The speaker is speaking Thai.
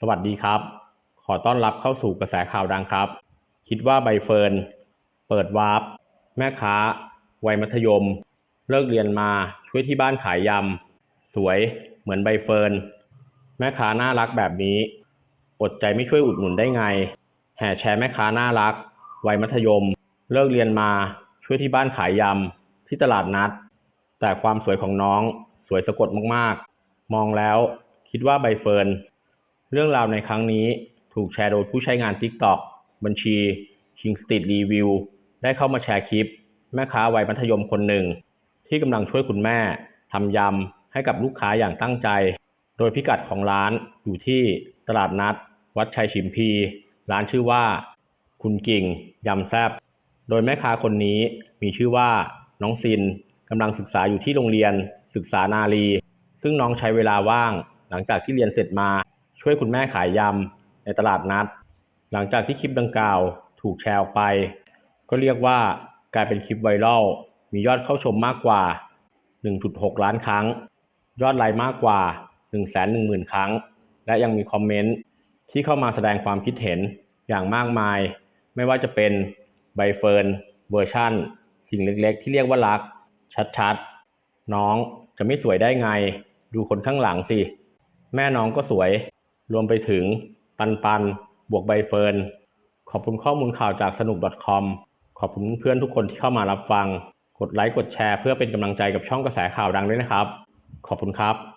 สวัสดีครับ ขอต้อนรับเข้าสู่กระแสข่าวดังครับ คิดว่าใบเฟิร์น เปิดวาร์ปแม่ค้า วัยมัธยม เลิกเรียนมาช่วยที่บ้านขายยำ สวยเหมือนใบเฟิร์น แม่ค้าน่ารักแบบนี้ อดใจไม่ช่วยอุดหนุนได้ไง แห่แชร์แม่ค้าน่ารัก วัยมัธยม เลิกเรียนมาช่วยที่บ้านขายยำ ที่ตลาดนัด แต่ความสวยของน้องสวยสะกดมากๆ มองแล้วคิดว่าใบเฟิร์น เรื่องราวในครั้งนี้ถูกแชร์โดยผู้ใช้งาน TikTok บัญชี King Street Review ได้เข้ามาแชร์คลิป แม่ค้าวัยมัธยมคนหนึ่ง ที่กำลังช่วยคุณแม่ทำยำให้กับลูกค้าอย่างตั้งใจ โดยพิกัดของร้านอยู่ที่ตลาดนัด วัดชัยฉิมพี ร้านชื่อว่า คุณกิ่งยำแซบโดยแม่ค้าคนนี้มีชื่อว่าน้องซินกำลังศึกษาอยู่ที่โรงเรียนศึกษานารี ซึ่งน้องใช้เวลาว่างหลังจากที่เรียนเสร็จมา ช่วยคุณแม่ขายยำในตลาดนัด หลังจากที่คลิปดังกล่าวถูกแชร์ออกไป ก็เรียกว่ากลายเป็นคลิปไวรัลมียอดเข้าชมมากกว่า 1.6 ล้านครั้ง ยอดไลค์มากกว่า 110,000 ครั้ง และยังมีคอมเมนต์ที่เข้ามาแสดงความคิดเห็นอย่างมากมาย ไม่ว่าจะเป็นใบเฟิร์นเวอร์ชั่น สิ่งเล็กๆ ที่เรียกว่ารัก ชัดๆ น้องจะไม่สวยได้ไง ดูคนข้างหลังสิ แม่น้องก็สวย รวมไปถึงปันปันบวกใบเฟิร์น ขอบคุณข้อมูลข่าวจากสนุก .com ขอบคุณเพื่อนทุกคนที่เข้ามารับฟัง กดไลค์กดแชร์เพื่อเป็นกำลังใจกับช่องกระแสข่าวดังด้วยนะครับ ขอบคุณครับ